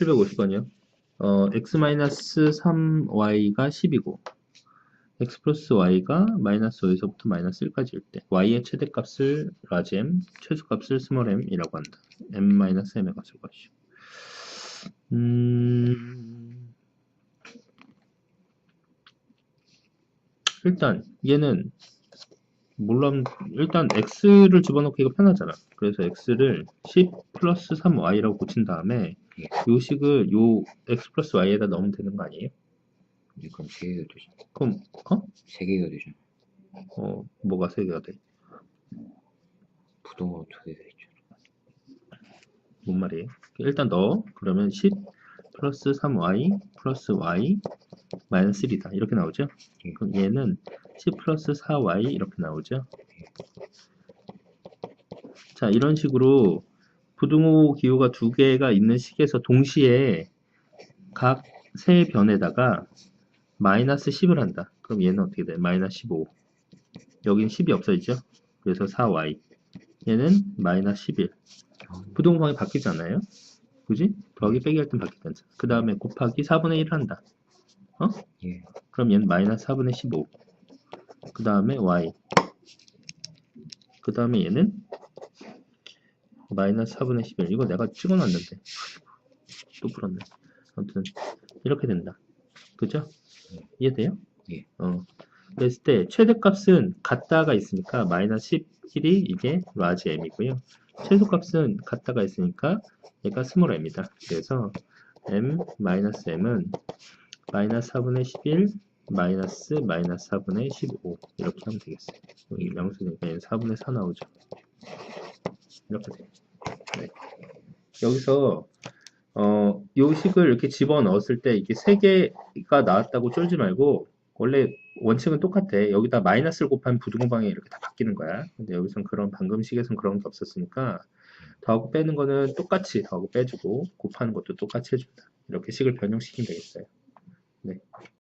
750원이요. 어, x-3y가 10이고 x 플러스 y가 마이너스 5에서부터 마이너스 1까지일 때 y의 최대값을 라지 m, 최소값을 스몰 m이라고 한다. m-m의 값을 구하시오. 음... 일단 얘는 물론 일단 x를 집어넣기가 편하잖아. 그래서 x를 10 플러스 3y라고 고친 다음에 요 식을 요 x 플러스 y에다 넣으면 되는 거 아니에요? 이제 그럼 세 개가 되죠. 그럼 어? 세 개가 되죠. 어 뭐가 세 개가 돼? 부동호 두 개가 있죠. 뭔 말이에요? 일단 넣어. 그러면 10 플러스 3y 플러스 y 마이너스 1이다. 이렇게 나오죠? 예. 그럼 얘는 10 플러스 4y 이렇게 나오죠? 자, 이런 식으로 부등호 기호가 두 개가 있는 식에서 동시에 각 세 변에다가 마이너스 10을 한다. 그럼 얘는 어떻게 돼? 마이너스 15. 여긴 10이 없어지죠? 그래서 4y. 얘는 마이너스 11. 부동방이 바뀌지 않아요? 그지? 더하기 빼기 할 땐 바뀌잖아. 그 다음에 곱하기 4분의 1을 한다. 예. 그럼 얘는 마이너스 4분의 15. 그 다음에 y. 그 다음에 얘는 마이너스 4분의 11. 이거 내가 찍어놨는데. 또 풀었네. 아무튼 이렇게 된다. 그죠? 이해돼요? 예. 어. 그랬을 때 최대값은 같다가 있으니까 마이너스 11이 이게 라지 m이고요. 최소값은 같다가 있으니까 얘가 스몰 m이다. 그래서 m 마이너스 m은 마이너스 4분의 11 마이너스 마이너스 4분의 15 이렇게 하면 되겠어요. 여기 명수니까 얘는 4분의 4 나오죠. 이렇게. 네. 여기서 어, 요 식을 이렇게 집어넣었을 때 이게 세 개가 나왔다고 쫄지 말고 원래 원칙은 똑같아. 여기다 마이너스를 곱하면 부등호방이 이렇게 다 바뀌는 거야. 근데 여기선 그런 방금 식에선 그런 게 없었으니까 더하고 빼는 거는 똑같이 더하고 빼주고 곱하는 것도 똑같이 해준다. 이렇게 식을 변형시키면 되겠어요.